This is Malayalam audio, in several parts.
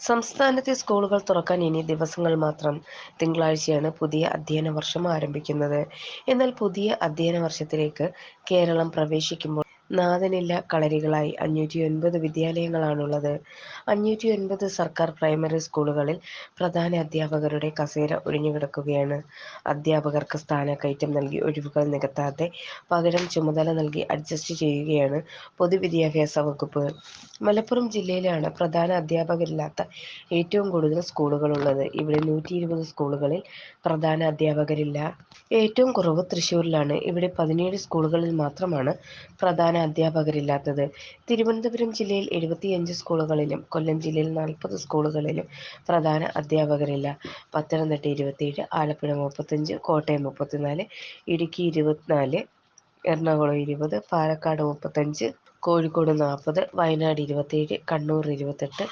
സംസ്ഥാനത്തെ സ്കൂളുകൾ തുറക്കാൻ ഇനി ദിവസങ്ങൾ മാത്രം തിങ്കളാഴ്ചയാണ് പുതിയ അധ്യയന വർഷം ആരംഭിക്കുന്നത്. എന്നാൽ പുതിയ അധ്യയന വർഷത്തിലേക്ക് കേരളം പ്രവേശിക്കുമ്പോൾ നാഥനില്ല കളരികളായി അഞ്ഞൂറ്റി ഒൻപത് വിദ്യാലയങ്ങളാണുള്ളത്. അഞ്ഞൂറ്റി ഒൻപത് സർക്കാർ പ്രൈമറി സ്കൂളുകളിൽ പ്രധാന അധ്യാപകരുടെ കസേര ഒഴിഞ്ഞുകിടക്കുകയാണ്. അധ്യാപകർക്ക് സ്ഥാനക്കയറ്റം നൽകി ഒഴിവുകൾ നികത്താതെ പകരം ചുമതല നൽകി അഡ്ജസ്റ്റ് ചെയ്യുകയാണ് പൊതുവിദ്യാഭ്യാസ വകുപ്പ് മലപ്പുറം ജില്ലയിലാണ് പ്രധാന അധ്യാപകരില്ലാത്ത ഏറ്റവും കൂടുതൽ സ്കൂളുകളുള്ളത്. ഇവിടെ നൂറ്റി ഇരുപത് സ്കൂളുകളിൽ പ്രധാന അധ്യാപകരില്ല. ഏറ്റവും കുറവ് തൃശ്ശൂരിലാണ്. ഇവിടെ പതിനേഴ് സ്കൂളുകളിൽ മാത്രമാണ് പ്രധാന അധ്യാപകരില്ലാത്തത്. തിരുവനന്തപുരം ജില്ലയിൽ എഴുപത്തിയഞ്ച് സ്കൂളുകളിലും കൊല്ലം ജില്ലയിൽ നാൽപ്പത് സ്കൂളുകളിലും പ്രധാന അധ്യാപകരില്ല. പത്തനംതിട്ട ഇരുപത്തിയേഴ് ആലപ്പുഴ മുപ്പത്തഞ്ച് കോട്ടയം മുപ്പത്തിനാല് ഇടുക്കി ഇരുപത്തിനാല് എറണാകുളം ഇരുപത് പാലക്കാട് മുപ്പത്തഞ്ച് കോഴിക്കോട് നാൽപ്പത് വയനാട് ഇരുപത്തിയേഴ് കണ്ണൂർ ഇരുപത്തെട്ട്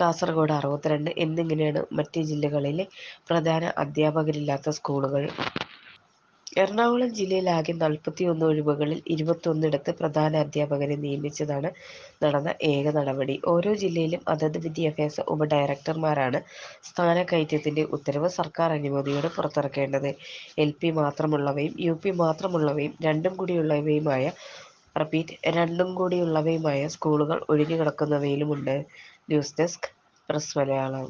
കാസർഗോഡ് അറുപത്തിരണ്ട് എന്നിങ്ങനെയാണ് മറ്റ് ജില്ലകളിലെ പ്രധാന അധ്യാപകരില്ലാത്ത സ്കൂളുകൾ. എറണാകുളം ജില്ലയിൽ ആകെ നാൽപ്പത്തിയൊന്ന് ഒഴിവുകളിൽ ഇരുപത്തൊന്നിടത്ത് പ്രധാന അധ്യാപകരെ നിയമിച്ചതാണ് നടന്ന ഏക നടപടി. ഓരോ ജില്ലയിലും അതത് വിദ്യാഭ്യാസ ഉപഡയറക്ടർമാരാണ് സ്ഥാനക്കയറ്റത്തിന്റെ ഉത്തരവ് സർക്കാർ അനുമതിയോടെ പുറത്തിറക്കേണ്ടത്. എൽ പി മാത്രമുള്ളവയും യു പി മാത്രമുള്ളവയും രണ്ടും കൂടിയുള്ളവയുമായ റിപ്പീറ്റ് രണ്ടും കൂടിയുള്ളവയുമായ സ്കൂളുകൾ ഒഴിഞ്ഞുകിടക്കുന്നവയിലുമുണ്ട് news desk press Malayalam.